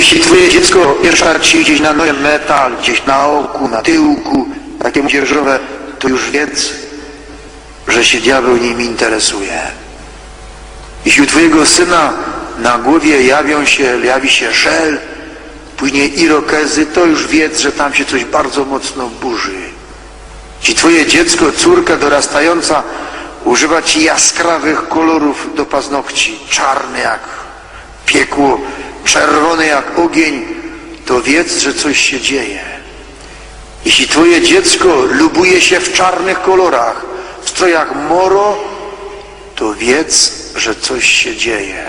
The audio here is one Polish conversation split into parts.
jeśli twoje dziecko pierwszy raz ci gdzieś na nosie metal, gdzieś na oku, na tyłku, takie dzierżowe, to już wiedz, że się diabeł nim interesuje. Jeśli u twojego syna na głowie jawią się, jawi się szel, później irokezy, to już wiedz, że tam się coś bardzo mocno burzy. Jeśli twoje dziecko, córka dorastająca używa ci jaskrawych kolorów do paznokci, czarny jak piekło, czerwony jak ogień, to wiedz, że coś się dzieje. Jeśli twoje dziecko lubuje się w czarnych kolorach, w strojach moro, to wiedz, że coś się dzieje.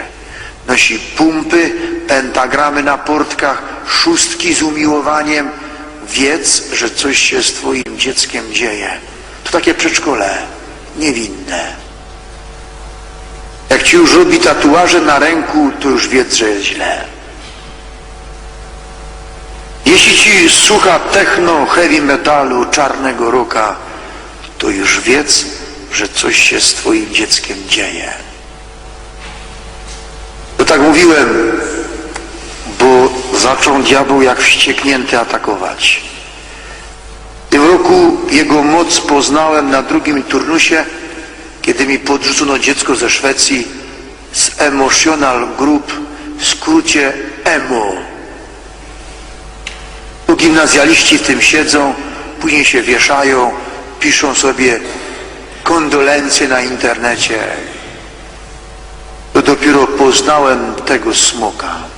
Nosi pumpy, pentagramy na portkach, szóstki z umiłowaniem. Wiedz, że coś się z twoim dzieckiem dzieje. To takie przedszkole, niewinne. Jak ci już robi tatuaże na ręku, to już wiedz, że jest źle. Jeśli ci słucha techno, heavy metalu, czarnego roka, to już wiedz, że coś się z twoim dzieckiem dzieje. To tak mówiłem, bo zaczął diabeł jak wścieknięty atakować. W tym roku jego moc poznałem na drugim turnusie, kiedy mi podrzucono dziecko ze Szwecji z Emotional Group, w skrócie EMO. Tu gimnazjaliści w tym siedzą, później się wieszają, piszą sobie kondolencje na internecie. To dopiero poznałem tego smoka.